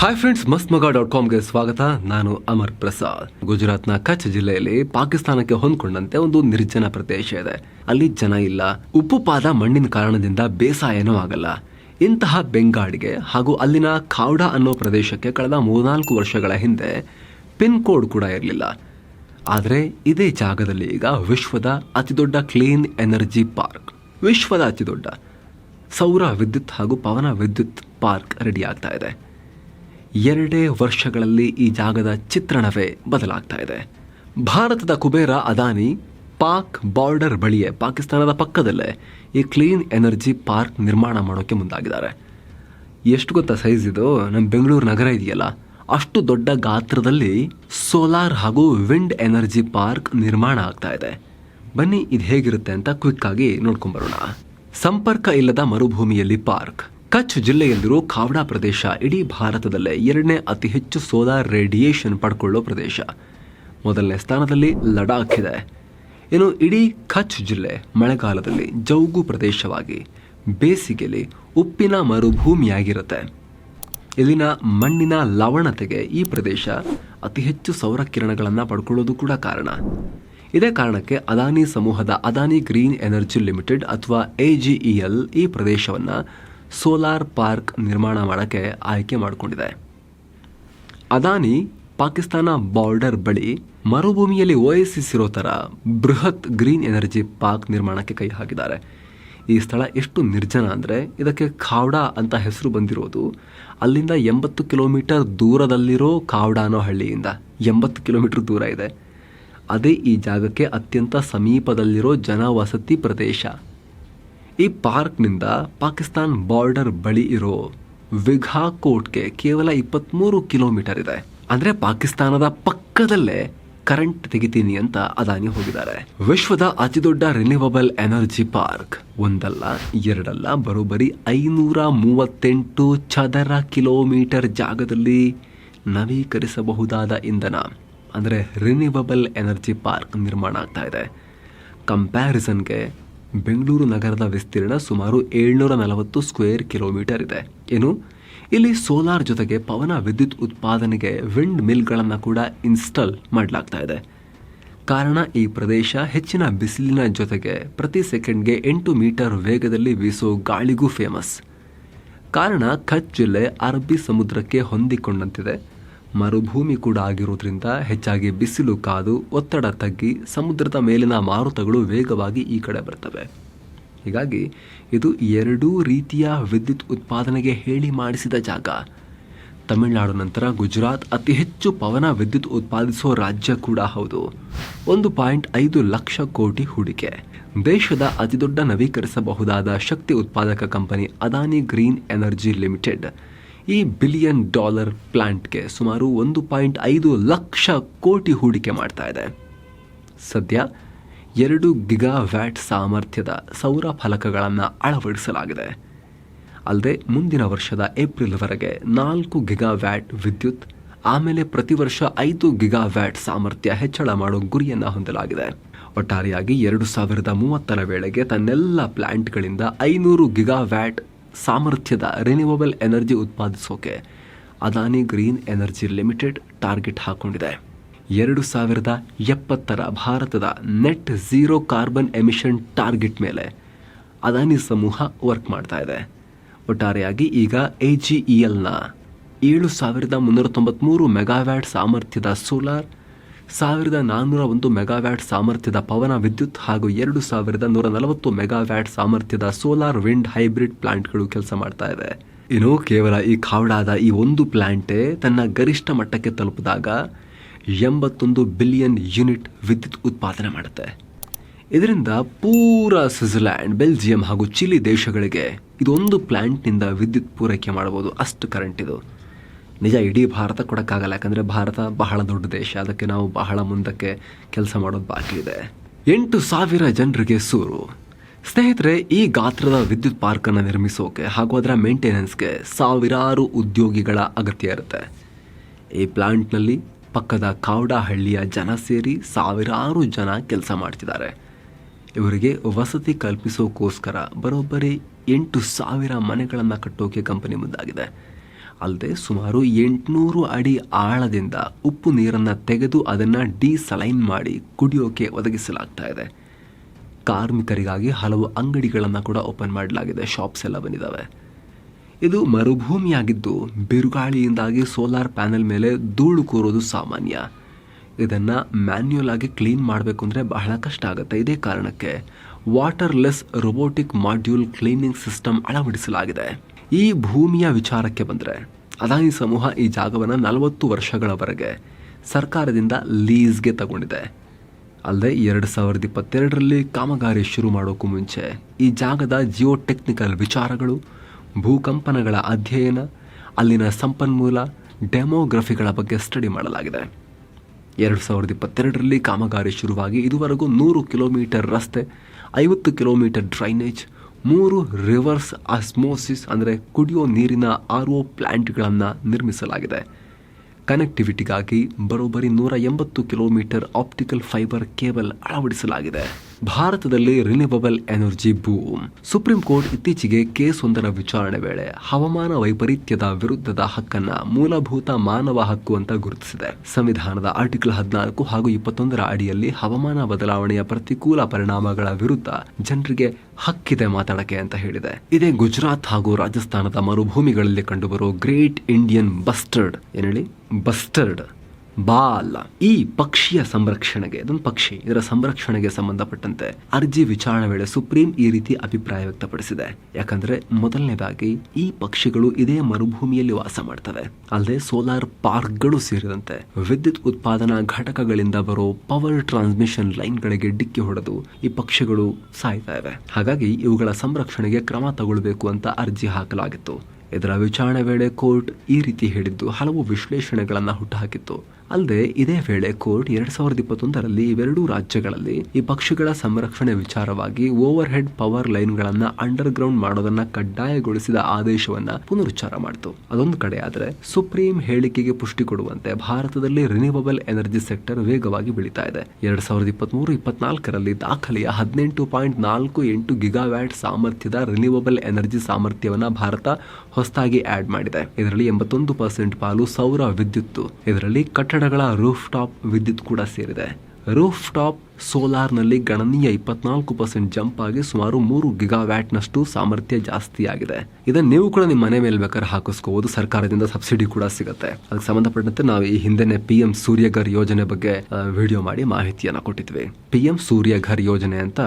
Hi friends ಮಸ್ತ್ ಮಗ dot ಕಾಮ್ಗೆ ಸ್ವಾಗತ. ನಾನು ಅಮರ್ ಪ್ರಸಾದ್. ಗುಜರಾತ್ನ ಕಚ್ ಜಿಲ್ಲೆಯಲ್ಲಿ ಪಾಕಿಸ್ತಾನಕ್ಕೆ ಹೊಂದ್ಕೊಂಡಂತೆ ಒಂದು ನಿರ್ಜನ ಪ್ರದೇಶ ಇದೆ. ಅಲ್ಲಿ ಜನ ಇಲ್ಲ. ಉಪ್ಪು ಪಾದ ಮಣ್ಣಿನ ಕಾರಣದಿಂದ ಬೇಸಾಯನೂ ಆಗಲ್ಲ. ಇಂತಹ ಬೆಂಗಾಡಿಗೆ ಹಾಗೂ ಅಲ್ಲಿನ ಖಾವ್ಡಾ ಅನ್ನೋ ಪ್ರದೇಶಕ್ಕೆ ಕಳೆದ ಮೂರ್ನಾಲ್ಕು ವರ್ಷಗಳ ಹಿಂದೆ ಪಿನ್ ಕೋಡ್ ಕೂಡ ಇರಲಿಲ್ಲ. ಆದರೆ ಇದೇ ಜಾಗದಲ್ಲಿ ಈಗ ವಿಶ್ವದ ಅತಿದೊಡ್ಡ ಕ್ಲೀನ್ ಎನರ್ಜಿ ಪಾರ್ಕ್. ವಿಶ್ವದ ಅತಿದೊಡ್ಡ ಸೌರ ವಿದ್ಯುತ್ ಹಾಗೂ ಪವನ ವಿದ್ಯುತ್ ಪಾರ್ಕ್ ರೆಡಿ ಆಗ್ತಾ ಇದೆ. ಎರಡೇ ವರ್ಷಗಳಲ್ಲಿ ಈ ಜಾಗದ ಚಿತ್ರಣವೇ ಬದಲಾಗ್ತಾ ಇದೆ. ಭಾರತದ ಕುಬೇರ ಅದಾನಿ ಪಾಕ್ ಬಾರ್ಡರ್ ಬಳಿಯೇ ಪಾಕಿಸ್ತಾನದ ಪಕ್ಕದಲ್ಲೇ ಈ ಕ್ಲೀನ್ ಎನರ್ಜಿ ಪಾರ್ಕ್ ನಿರ್ಮಾಣ ಮಾಡೋಕ್ಕೆ ಮುಂದಾಗಿದ್ದಾರೆ. ಎಷ್ಟು ಗೊತ್ತಾ ಸೈಜ್ ಇದು? ನಮ್ಮ ಬೆಂಗಳೂರು ನಗರ ಇದೆಯಲ್ಲ? ಅಷ್ಟು ದೊಡ್ಡ ಗಾತ್ರದಲ್ಲಿ ಸೋಲಾರ್ ಹಾಗೂ ವಿಂಡ್ ಎನರ್ಜಿ ಪಾರ್ಕ್ ನಿರ್ಮಾಣ ಆಗ್ತಾ ಇದೆ. ಬನ್ನಿ, ಇದು ಹೇಗಿರುತ್ತೆ ಅಂತ ಕ್ವಿಕ್ಕಾಗಿ ನೋಡ್ಕೊಂಬರೋಣ ಸಂಪರ್ಕ ಇಲ್ಲದ ಮರುಭೂಮಿಯಲ್ಲಿ ಪಾರ್ಕ್. ಕಚ್ ಜಿಲ್ಲೆಯಲ್ಲಿರೋ ಖಾವ್ಡಾ ಪ್ರದೇಶ ಇಡೀ ಭಾರತದಲ್ಲೇ ಎರಡನೇ ಅತಿ ಹೆಚ್ಚು ಸೋಲಾರ್ ರೇಡಿಯೇಷನ್ ಪಡ್ಕೊಳ್ಳೋ ಪ್ರದೇಶ. ಮೊದಲನೇ ಸ್ಥಾನದಲ್ಲಿ ಲಡಾಖ್ ಇದೆ. ಇನ್ನು ಇಡೀ ಕಚ್ ಜಿಲ್ಲೆ ಮಳೆಗಾಲದಲ್ಲಿ ಜೌಗು ಪ್ರದೇಶವಾಗಿ ಬೇಸಿಗೆಯಲ್ಲಿ ಉಪ್ಪಿನ ಮರುಭೂಮಿಯಾಗಿರುತ್ತೆ. ಇಲ್ಲಿನ ಮಣ್ಣಿನ ಲವಣತೆಗೆ ಈ ಪ್ರದೇಶ ಅತಿ ಹೆಚ್ಚು ಸೌರ ಕಿರಣಗಳನ್ನು ಪಡ್ಕೊಳ್ಳೋದು ಕೂಡ ಕಾರಣ. ಇದೇ ಕಾರಣಕ್ಕೆ ಅದಾನಿ ಸಮೂಹದ ಅದಾನಿ ಗ್ರೀನ್ ಎನರ್ಜಿ ಲಿಮಿಟೆಡ್ ಅಥವಾ ಎಜಿಇಎಲ್ ಈ ಪ್ರದೇಶವನ್ನು ಸೋಲಾರ್ ಪಾರ್ಕ್ ನಿರ್ಮಾಣ ಮಾಡೋಕ್ಕೆ ಆಯ್ಕೆ ಮಾಡಿಕೊಂಡಿದೆ. ಅದಾನಿ ಪಾಕಿಸ್ತಾನ ಬಾರ್ಡರ್ ಬಳಿ ಮರುಭೂಮಿಯಲ್ಲಿ ಓಯಸಿಸಿರೋ ಥರ ಬೃಹತ್ ಗ್ರೀನ್ ಎನರ್ಜಿ ಪಾರ್ಕ್ ನಿರ್ಮಾಣಕ್ಕೆ ಕೈ ಹಾಕಿದ್ದಾರೆ. ಈ ಸ್ಥಳ ಎಷ್ಟು ನಿರ್ಜನ ಅಂದರೆ ಇದಕ್ಕೆ ಖಾವ್ಡಾ ಅಂತ ಹೆಸರು ಬಂದಿರೋದು ಅಲ್ಲಿಂದ ಎಂಬತ್ತು ಕಿಲೋಮೀಟರ್ ದೂರದಲ್ಲಿರೋ ಖಾವ್ಡಾ ಅನ್ನೋ ಹಳ್ಳಿಯಿಂದ. ಎಂಬತ್ತು ಕಿಲೋಮೀಟರ್ ದೂರ ಇದೆ. ಅದೇ ಈ ಜಾಗಕ್ಕೆ ಅತ್ಯಂತ ಸಮೀಪದಲ್ಲಿರೋ ಜನವಸತಿ ಪ್ರದೇಶ. ಈ ಪಾರ್ಕ್ನಿಂದ ಪಾಕಿಸ್ತಾನ್ ಬಾರ್ಡರ್ ಬಳಿ ಇರೋ ವಿಘಾ ಕೋಟ್ಗೆ ಕೇವಲ ಇಪ್ಪತ್ತ್ಮೂರು ಕಿಲೋಮೀಟರ್ ಇದೆ. ಅಂದರೆ ಪಾಕಿಸ್ತಾನದ ಪಕ್ಕದಲ್ಲೇ ಕರೆಂಟ್ ತೆಗಿತೀನಿ ಅಂತ ಅದಾನಿ ಹೋಗಿದ್ದಾರೆ. ವಿಶ್ವದ ಅತಿದೊಡ್ಡ ರಿನ್ಯೂವಬಲ್ ಎನರ್ಜಿ ಪಾರ್ಕ್ ಒಂದಲ್ಲ, ಎರಡಲ್ಲ, ಬರೋಬ್ಬರಿ ಐನೂರ ಮೂವತ್ತೆಂಟು ಚದರ ಕಿಲೋಮೀಟರ್ ಜಾಗದಲ್ಲಿ ನವೀಕರಿಸಬಹುದಾದ ಇಂಧನ. ಅಂದರೆ ರಿನ್ಯೂವಬಲ್ ಎನರ್ಜಿ ಪಾರ್ಕ್ ನಿರ್ಮಾಣ ಆಗ್ತಾ ಇದೆ. ಕಂಪ್ಯಾರಿಸನ್ಗೆ ಬೆಂಗಳೂರು ನಗರದ ವಿಸ್ತೀರ್ಣ ಸುಮಾರು ಏಳ್ನೂರ ನಲವತ್ತು ಸ್ಕ್ವೇರ್ ಕಿಲೋಮೀಟರ್ ಇದೆ. ಏನು? ಇಲ್ಲಿ ಸೋಲಾರ್ ಜೊತೆಗೆ ಪವನ ವಿದ್ಯುತ್ ಉತ್ಪಾದನೆಗೆ ವಿಂಡ್ ಮಿಲ್ಗಳನ್ನು ಕೂಡ ಇನ್ಸ್ಟಾಲ್ ಮಾಡಲಾಗ್ತಾ ಇದೆ. ಕಾರಣ ಈ ಪ್ರದೇಶ ಹೆಚ್ಚಿನ ಬಿಸಿಲಿನ ಜೊತೆಗೆ ಪ್ರತಿ ಸೆಕೆಂಡ್ಗೆ ಎಂಟು ಮೀಟರ್ ವೇಗದಲ್ಲಿ ಬೀಸೋ ಗಾಳಿಗೂ ಫೇಮಸ್ ಕಾರಣ ಕಚ್ ಜಿಲ್ಲೆ ಅರಬ್ಬಿ ಸಮುದ್ರಕ್ಕೆ ಹೊಂದಿಕೊಂಡಂತಿದೆ. ಮರುಭೂಮಿ ಕೂಡ ಆಗಿರೋದ್ರಿಂದ ಹೆಚ್ಚಾಗಿ ಬಿಸಿಲು, ಕಾದು, ಒತ್ತಡ ತಗ್ಗಿ ಸಮುದ್ರದ ಮೇಲಿನ ಮಾರುತಗಳು ವೇಗವಾಗಿ ಈ ಕಡೆ ಬರ್ತವೆ. ಹೀಗಾಗಿ ಇದು ಎರಡೂ ರೀತಿಯ ವಿದ್ಯುತ್ ಉತ್ಪಾದನೆಗೆ ಹೇಳಿ ಮಾಡಿಸಿದ ಜಾಗ. ತಮಿಳುನಾಡು ನಂತರ ಗುಜರಾತ್ ಅತಿ ಹೆಚ್ಚು ಪವನ ವಿದ್ಯುತ್ ಉತ್ಪಾದಿಸೋ ರಾಜ್ಯ ಕೂಡ ಹೌದು. ಒಂದು ಪಾಯಿಂಟ್ ಐದು ಲಕ್ಷ ಕೋಟಿ ಹೂಡಿಕೆ. ದೇಶದ ಅತಿದೊಡ್ಡ ನವೀಕರಿಸಬಹುದಾದ ಶಕ್ತಿ ಉತ್ಪಾದಕ company Adani green energy limited. ಈ ಬಿಲಿಯನ್ ಡಾಲರ್ ಪ್ಲಾಂಟ್ಗೆ ಸುಮಾರು ಒಂದು ಪಾಯಿಂಟ್ ಐದು ಲಕ್ಷ ಕೋಟಿ ಹೂಡಿಕೆ ಮಾಡ್ತಾ ಇದೆ. ಸದ್ಯ ಎರಡು ಗಿಗಾ ವ್ಯಾಟ್ ಸಾಮರ್ಥ್ಯದ ಸೌರ ಫಲಕಗಳನ್ನು ಅಳವಡಿಸಲಾಗಿದೆ. ಅಲ್ಲದೆ ಮುಂದಿನ ವರ್ಷದ ಏಪ್ರಿಲ್ವರೆಗೆ ನಾಲ್ಕು ಗಿಗಾ ವ್ಯಾಟ್ ವಿದ್ಯುತ್, ಆಮೇಲೆ ಪ್ರತಿ ವರ್ಷ ಐದು ಗಿಗಾ ವ್ಯಾಟ್ ಸಾಮರ್ಥ್ಯ ಹೆಚ್ಚಳ ಮಾಡೋ ಗುರಿಯನ್ನು ಹೊಂದಲಾಗಿದೆ. ಒಟ್ಟಾರೆಯಾಗಿ ಎರಡು ಸಾವಿರದ ಮೂವತ್ತರ ವೇಳೆಗೆ ತನ್ನೆಲ್ಲ ಪ್ಲ್ಯಾಂಟ್ಗಳಿಂದ ಐನೂರು ಗಿಗಾ ವ್ಯಾಟ್ ಸಾಮರ್ಥ್ಯದ renewable energy ಉತ್ಪಾದಿಸೋಕೆ Adani green energy limited target ಹಾಕೊಂಡಿದೆ. ಎರಡು ಸಾವಿರದ ಎಪ್ಪತ್ತರ ಭಾರತದ net zero carbon emission target ಮೇಲೆ ಅದಾನಿ ಸಮೂಹ ವರ್ಕ್ ಮಾಡ್ತಾ ಇದೆ. ಒಟ್ಟಾರೆಯಾಗಿ ಈಗ ಎ ಜಿ ಇ ಎಲ್ನ ಏಳು ಸಾವಿರದ ಮುನ್ನೂರ ತೊಂಬತ್ತ್ಮೂರು ಮೆಗಾವ್ಯಾಟ್ ಸಾಮರ್ಥ್ಯದ ಸೋಲಾರ್ ಸಾವಿರದ ನಾನ್ನೂರ ಒಂದು ಮೆಗಾವ್ಯಾಟ್ ಸಾಮರ್ಥ್ಯದ ಪವನ ವಿದ್ಯುತ್ ಹಾಗೂ ಎರಡು ಸಾವಿರದ ನೂರ ನಲವತ್ತು ಮೆಗಾವ್ಯಾಟ್ ಸಾಮರ್ಥ್ಯದ ಸೋಲಾರ್ ವಿಂಡ್ ಹೈಬ್ರಿಡ್ ಪ್ಲಾಂಟ್ಗಳು ಕೆಲಸ ಮಾಡ್ತಾ ಇದೆ. ಇನ್ನು ಕೇವಲ ಈ ಖಾವಡಾದ ಈ ಒಂದು ಪ್ಲಾಂಟೇ ತನ್ನ ಗರಿಷ್ಠ ಮಟ್ಟಕ್ಕೆ ತಲುಪಿದಾಗ ಎಂಬತ್ತೊಂದು ಬಿಲಿಯನ್ ಯೂನಿಟ್ ವಿದ್ಯುತ್ ಉತ್ಪಾದನೆ ಮಾಡುತ್ತೆ. ಇದರಿಂದ ಪೂರ ಸ್ವಿಟ್ಜರ್ಲ್ಯಾಂಡ್, ಬೆಲ್ಜಿಯಂ ಹಾಗೂ ಚಿಲಿ ದೇಶಗಳಿಗೆ ಇದೊಂದು ಪ್ಲಾಂಟ್ನಿಂದ ವಿದ್ಯುತ್ ಪೂರೈಕೆ ಮಾಡಬಹುದು ಅಷ್ಟು ಕರೆಂಟ್ ಇದು. ನಿಜ, ಇಡೀ ಭಾರತ ಕೊಡೋಕ್ಕಾಗಲ್ಲ, ಯಾಕಂದರೆ ಭಾರತ ಬಹಳ ದೊಡ್ಡ ದೇಶ. ಅದಕ್ಕೆ ನಾವು ಬಹಳ ಮುಂದಕ್ಕೆ ಕೆಲಸ ಮಾಡೋದು ಬಾಕಿ ಇದೆ. ಎಂಟು ಸಾವಿರ ಜನರಿಗೆ ಸೂರು. ಸ್ನೇಹಿತರೆ, ಈ ಗಾತ್ರದ ವಿದ್ಯುತ್ ಪಾರ್ಕನ್ನು ನಿರ್ಮಿಸೋಕೆ ಹಾಗೂ ಅದರ ಮೇಂಟೆನೆನ್ಸ್ಗೆ ಸಾವಿರಾರು ಉದ್ಯೋಗಿಗಳ ಅಗತ್ಯ ಇರುತ್ತೆ. ಈ ಪ್ಲಾಂಟ್ನಲ್ಲಿ ಪಕ್ಕದ ಕಾವಡಹಳ್ಳಿಯ ಜನ ಸೇರಿ ಸಾವಿರಾರು ಜನ ಕೆಲಸ ಮಾಡ್ತಿದ್ದಾರೆ. ಇವರಿಗೆ ವಸತಿ ಕಲ್ಪಿಸೋಕ್ಕೋಸ್ಕರ ಬರೋಬ್ಬರಿ ಎಂಟು ಸಾವಿರ ಮನೆಗಳನ್ನು ಕಟ್ಟೋಕೆ ಕಂಪನಿ ಮುಂದಾಗಿದೆ. ಅಲ್ಲದೆ ಸುಮಾರು ಎಂಟುನೂರು ಅಡಿ ಆಳದಿಂದ ಉಪ್ಪು ನೀರನ್ನು ತೆಗೆದು ಅದನ್ನು ಡಿಸಲೈನ್ ಮಾಡಿ ಕುಡಿಯೋಕೆ ಒದಗಿಸಲಾಗ್ತಾ ಇದೆ. ಕಾರ್ಮಿಕರಿಗಾಗಿ ಹಲವು ಅಂಗಡಿಗಳನ್ನು ಕೂಡ ಓಪನ್ ಮಾಡಲಾಗಿದೆ, ಶಾಪ್ಸ್ ಎಲ್ಲ ಬಂದಿದ್ದಾವೆ ಇದು ಮರುಭೂಮಿಯಾಗಿದ್ದು ಬಿರುಗಾಳಿಯಿಂದಾಗಿ ಸೋಲಾರ್ ಪ್ಯಾನೆಲ್ ಮೇಲೆ ಧೂಳು ಕೂರೋದು ಸಾಮಾನ್ಯ. ಇದನ್ನು ಮ್ಯಾನ್ಯುಯಲ್ ಆಗಿ ಕ್ಲೀನ್ ಮಾಡಬೇಕು ಅಂದರೆ ಬಹಳ ಕಷ್ಟ ಆಗುತ್ತೆ. ಇದೇ ಕಾರಣಕ್ಕೆ waterless robotic module cleaning system ಅಳವಡಿಸಲಾಗಿದೆ. ಈ ಭೂಮಿಯ ವಿಚಾರಕ್ಕೆ ಬಂದರೆ ಅದಾನಿ ಸಮೂಹ ಈ ಜಾಗವನ್ನು ನಲವತ್ತು ವರ್ಷಗಳವರೆಗೆ ಸರ್ಕಾರದಿಂದ ಲೀಸ್ಗೆ ತಗೊಂಡಿದೆ. ಅಲ್ಲದೆ ಎರಡು ಸಾವಿರದ ಇಪ್ಪತ್ತೆರಡರಲ್ಲಿ ಕಾಮಗಾರಿ ಶುರು ಮಾಡೋಕ್ಕೂ ಮುಂಚೆ ಈ ಜಾಗದ ಜಿಯೋ ಟೆಕ್ನಿಕಲ್ ವಿಚಾರಗಳು, ಭೂಕಂಪನಗಳ ಅಧ್ಯಯನ, ಅಲ್ಲಿನ ಸಂಪನ್ಮೂಲ, ಡೆಮೋಗ್ರಫಿಗಳ ಬಗ್ಗೆ ಸ್ಟಡಿ ಮಾಡಲಾಗಿದೆ. ಎರಡು ಸಾವಿರದ ಇಪ್ಪತ್ತೆರಡರಲ್ಲಿ ಕಾಮಗಾರಿ ಶುರುವಾಗಿ ಇದುವರೆಗೂ ನೂರು ಕಿಲೋಮೀಟರ್ ರಸ್ತೆ, ಐವತ್ತು ಕಿಲೋಮೀಟರ್ ಡ್ರೈನೇಜ್ ಮೂರು ರಿವರ್ಸ್ ಆಸ್ಮೋಸಿಸ್ ಅಂದರೆ ಕುಡಿಯೋ ನೀರಿನ ಆರ್ ಒ ಪ್ಲ್ಯಾಂಟ್ಗಳನ್ನು ನಿರ್ಮಿಸಲಾಗಿದೆ. ಕನೆಕ್ಟಿವಿಟಿಗಾಗಿ ಬರೋಬ್ಬರಿ ನೂರ ಎಂಬತ್ತು ಕಿಲೋಮೀಟರ್ ಆಪ್ಟಿಕಲ್ ಫೈಬರ್ ಕೇಬಲ್ ಅಳವಡಿಸಲಾಗಿದೆ. ಭಾರತದಲ್ಲಿ renewable energy boom Supreme Court ಇತ್ತೀಚೆಗೆ ಕೇಸ್ ಒಂದರ ವಿಚಾರಣೆ ವೇಳೆ ಹವಾಮಾನ ವೈಪರೀತ್ಯದ ವಿರುದ್ಧದ ಹಕ್ಕನ್ನ ಮೂಲಭೂತ ಮಾನವ ಹಕ್ಕು ಅಂತ ಗುರುತಿಸಿದೆ. ಸಂವಿಧಾನದ ಆರ್ಟಿಕಲ್ ಹದಿನಾಲ್ಕು ಹಾಗೂ ಇಪ್ಪತ್ತೊಂದರ ಅಡಿಯಲ್ಲಿ ಹವಾಮಾನ ಬದಲಾವಣೆಯ ಪ್ರತಿಕೂಲ ಪರಿಣಾಮಗಳ ವಿರುದ್ಧ ಜನರಿಗೆ ಹಕ್ಕಿದೆ ಮಾತಾಡಕ್ಕೆ ಅಂತ ಹೇಳಿದೆ. ಇದೇ ಗುಜರಾತ್ ಹಾಗೂ ರಾಜಸ್ಥಾನದ ಮರುಭೂಮಿಗಳಲ್ಲಿ ಕಂಡುಬರುವ ಗ್ರೇಟ್ ಇಂಡಿಯನ್ ಬಸ್ಟರ್ಡ್ ಏನೇಳಿ ಬಸ್ಟರ್ಡ್ ಬಾಲ್, ಈ ಪಕ್ಷಿಯ ಸಂರಕ್ಷಣೆಗೆ, ಇದೊಂದು ಪಕ್ಷಿ, ಇದರ ಸಂರಕ್ಷಣೆಗೆ ಸಂಬಂಧಪಟ್ಟಂತೆ ಅರ್ಜಿ ವಿಚಾರಣೆ ವೇಳೆ ಸುಪ್ರೀಂ ಈ ರೀತಿ ಅಭಿಪ್ರಾಯ ವ್ಯಕ್ತಪಡಿಸಿದೆ. ಯಾಕಂದ್ರೆ ಮೊದಲನೇದಾಗಿ ಈ ಪಕ್ಷಿಗಳು ಇದೇ ಮರುಭೂಮಿಯಲ್ಲಿ ವಾಸ ಮಾಡ್ತವೆ. ಅಲ್ಲದೆ ಸೋಲಾರ್ ಪಾರ್ಕ್ಗಳು ಸೇರಿದಂತೆ ವಿದ್ಯುತ್ ಉತ್ಪಾದನಾ ಘಟಕಗಳಿಂದ ಬರೋ ಪವರ್ ಟ್ರಾನ್ಸ್ಮಿಷನ್ ಲೈನ್ಗಳಿಗೆ ಡಿಕ್ಕಿ ಹೊಡೆದು ಈ ಪಕ್ಷಿಗಳು ಸಾಯ್ತಾ ಇವೆ. ಹಾಗಾಗಿ ಇವುಗಳ ಸಂರಕ್ಷಣೆಗೆ ಕ್ರಮ ತಗೊಳ್ಬೇಕು ಅಂತ ಅರ್ಜಿ ಹಾಕಲಾಗಿತ್ತು. ಇದರ ವಿಚಾರಣೆ ವೇಳೆ ಕೋರ್ಟ್ ಈ ರೀತಿ ಹೇಳಿದ್ದು ಹಲವು ವಿಶ್ಲೇಷಣೆಗಳನ್ನು ಹುಟ್ಟುಹಾಕಿತ್ತು. ಅಲ್ಲದೆ ಇದೇ ವೇಳೆ ಕೋರ್ಟ್ ಎರಡ್ ಸಾವಿರದ ಇಪ್ಪತ್ತೊಂದರಲ್ಲಿ ಇವೆರಡೂ ರಾಜ್ಯಗಳಲ್ಲಿ ಈ ಪಕ್ಷಿಗಳ ಸಂರಕ್ಷಣೆ ವಿಚಾರವಾಗಿ ಓವರ್ ಹೆಡ್ ಪವರ್ ಲೈನ್ಗಳನ್ನ ಅಂಡರ್ ಗ್ರೌಂಡ್ ಮಾಡೋದನ್ನ ಕಡ್ಡಾಯಗೊಳಿಸಿದ ಆದೇಶವನ್ನ ಪುನರುಚ್ಚಾರ ಮಾಡಿತು. ಅದೊಂದು ಕಡೆ ಆದರೆ ಸುಪ್ರೀಂ ಹೇಳಿಕೆಗೆ ಪುಷ್ಟಿ ಕೊಡುವಂತೆ ಭಾರತದಲ್ಲಿ ರಿನ್ಯೂವಬಲ್ ಎನರ್ಜಿ ಸೆಕ್ಟರ್ ವೇಗವಾಗಿ ಬೆಳೀತಾ ಇದೆ. ಎರಡ್ ಸಾವಿರದ ಇಪ್ಪತ್ಮೂರು, ಇಪ್ಪತ್ನಾಲ್ಕರಲ್ಲಿ ದಾಖಲೆಯ ಹದಿನೆಂಟು ಪಾಯಿಂಟ್ ನಾಲ್ಕು ಎಂಟು ಗಿಗಾವ್ಯಾಟ್ ಸಾಮರ್ಥ್ಯದ ರಿನ್ಯೂವಬಲ್ ಎನರ್ಜಿ ಸಾಮರ್ಥ್ಯವನ್ನ ಭಾರತ ಹೊಸದಾಗಿ ಆಡ್ ಮಾಡಿದೆ. ಇದರಲ್ಲಿ ಎಂಬತ್ತೊಂದು ಪರ್ಸೆಂಟ್ ಪಾಲು ಸೌರ ವಿದ್ಯುತ್ ಇದರಲ್ಲಿ ಕಟ್ಟಡಗಳ ರೂಫ್ ಟಾಪ್ ವಿದ್ಯುತ್ ಕೂಡ ಸೇರಿದೆ. ರೂಫ್ ಟಾಪ್ ಸೋಲಾರ್ನಲ್ಲಿ ಗಣನೀಯ ಇಪ್ಪತ್ನಾಲ್ಕು ಪರ್ಸೆಂಟ್ ಜಂಪ್ ಆಗಿ ಸುಮಾರು ಮೂರು ಗಿಗಾವ್ಯಾಟ್ನಷ್ಟು ಸಾಮರ್ಥ್ಯ ಜಾಸ್ತಿ ಆಗಿದೆ. ಇದನ್ನ ನೀವು ಕೂಡ ನಿಮ್ಮ ಮನೆ ಮೇಲೆ ಬೇಕಾದ್ರೆ ಹಾಕಿಸ್ಕೋಬಹುದು ಸರ್ಕಾರದಿಂದ ಸಬ್ಸಿಡಿ ಕೂಡ ಸಿಗುತ್ತೆ. ಅದಕ್ಕೆ ಸಂಬಂಧಪಟ್ಟಂತೆ ನಾವು ಈ ಹಿಂದೆನೆ ಪಿ ಎಂ ಸೂರ್ಯಘರ್ ಯೋಜನೆ ಬಗ್ಗೆ ವಿಡಿಯೋ ಮಾಡಿ ಮಾಹಿತಿಯನ್ನ ಕೊಟ್ಟಿದ್ವಿ. ಪಿ ಎಂ ಸೂರ್ಯಘರ್ ಯೋಜನೆ ಅಂತ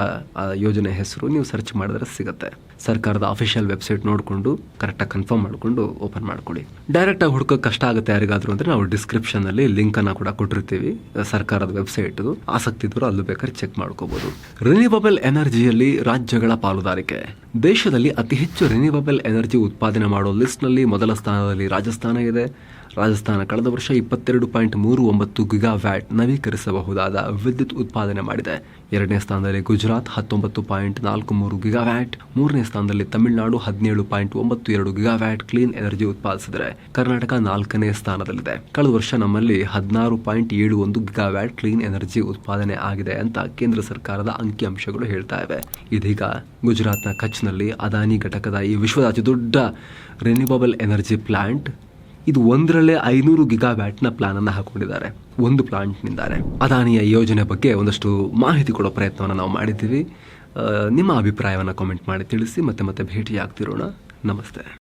ಯೋಜನೆ ಹೆಸರು ನೀವು ಸರ್ಚ್ ಮಾಡಿದ್ರೆ ಸಿಗುತ್ತೆ. ಸರ್ಕಾರದ ಅಫಿಷಿಯಲ್ ವೆಬ್ಸೈಟ್ ನೋಡಿಕೊಂಡು ಕರೆಕ್ಟಾಗಿ ಕನ್ಫರ್ಮ್ ಮಾಡಿಕೊಂಡು ಓಪನ್ ಮಾಡ್ಕೊಳ್ಳಿ. ಡೈರೆಕ್ಟಾಗಿ ಹುಡುಕೋಕೆ ಕಷ್ಟ ಆಗುತ್ತೆ ಯಾರಿಗಾದರೂ ಅಂದ್ರೆ ನಾವು ಡಿಸ್ಕ್ರಿಪ್ಷನ್ ಲಿಂಕನ್ನು ಕೂಡ ಕೊಟ್ಟಿರ್ತೀವಿ ಸರ್ಕಾರದ ವೆಬ್ಸೈಟ್ ಆಸಕ್ತಿ ಇದ್ದರೂ ಅಲ್ಲೂ ಬೇಕಾದ್ರೆ ಚೆಕ್ ಮಾಡ್ಕೋಬಹುದು ರಿನ್ಯೂವಬಲ್ ಎನರ್ಜಿಯಲ್ಲಿ ರಾಜ್ಯಗಳ ಪಾಲುದಾರಿಕೆ. ದೇಶದಲ್ಲಿ ಅತಿ ಹೆಚ್ಚು ರಿನ್ಯೂವಬಲ್ ಎನರ್ಜಿ ಉತ್ಪಾದನೆ ಮಾಡೋ ಲಿಸ್ಟ್ನಲ್ಲಿ ಮೊದಲ ಸ್ಥಾನದಲ್ಲಿ ರಾಜಸ್ಥಾನ ಇದೆ. ರಾಜಸ್ಥಾನ ಕಳೆದ ವರ್ಷ ಇಪ್ಪತ್ತೆರಡು ಪಾಯಿಂಟ್ ಮೂರು ಒಂಬತ್ತು ಗಿಗಾ ವ್ಯಾಟ್ ನವೀಕರಿಸಬಹುದಾದ ವಿದ್ಯುತ್ ಉತ್ಪಾದನೆ ಮಾಡಿದೆ. ಎರಡನೇ ಸ್ಥಾನದಲ್ಲಿ ಗುಜರಾತ್ ಹತ್ತೊಂಬತ್ತು ಪಾಯಿಂಟ್ ನಾಲ್ಕು ಮೂರು ಗಿಗಾ ವ್ಯಾಟ್ ಮೂರನೇ ಸ್ಥಾನದಲ್ಲಿ ತಮಿಳುನಾಡು ಹದಿನೇಳು ಪಾಯಿಂಟ್ ಒಂಬತ್ತು ಎರಡು ಗಿಗಾ ವ್ಯಾಟ್ ಕ್ಲೀನ್ ಎನರ್ಜಿ ಉತ್ಪಾದಿಸಿದರೆ ಕರ್ನಾಟಕ ನಾಲ್ಕನೇ ಸ್ಥಾನದಲ್ಲಿದೆ. ಕಳೆದ ವರ್ಷ ನಮ್ಮಲ್ಲಿ ಹದಿನಾರು ಪಾಯಿಂಟ್ ಏಳು ಒಂದು ಗಿಗಾ ವ್ಯಾಟ್ ಕ್ಲೀನ್ ಎನರ್ಜಿ ಉತ್ಪಾದನೆ ಆಗಿದೆ ಅಂತ ಕೇಂದ್ರ ಸರ್ಕಾರದ ಅಂಕಿಅಂಶಗಳು ಹೇಳ್ತಾ ಇವೆ. ಇದೀಗ ಗುಜರಾತ್ನ ಕಚ್ನಲ್ಲಿ ಅದಾನಿ ಘಟಕದ ಈ ವಿಶ್ವದ ಅತಿ ದೊಡ್ಡ ರಿನ್ಯೂವಬಲ್ ಎನರ್ಜಿ ಪ್ಲಾಂಟ್ ಇದು ಒಂದರಲ್ಲೇ ಐನೂರು ಗಿಗಾ ಬ್ಯಾಟ್ನ ಪ್ಲಾನ್ ಅನ್ನು ಹಾಕೊಂಡಿದ್ದಾರೆ. ಒಂದು ಪ್ಲಾಂಟ್ನಿಂದಾನೆ. ಅದಾನಿಯ ಯೋಜನೆ ಬಗ್ಗೆ ಒಂದಷ್ಟು ಮಾಹಿತಿ ಕೊಡೋ ಪ್ರಯತ್ನವನ್ನು ನಾವು ಮಾಡಿದ್ದೀವಿ. ನಿಮ್ಮ ಅಭಿಪ್ರಾಯವನ್ನು ಕಾಮೆಂಟ್ ಮಾಡಿ ತಿಳಿಸಿ ಮತ್ತೆ ಮತ್ತೆ ಭೇಟಿಯಾಗ್ತಿರೋಣ. ನಮಸ್ತೆ.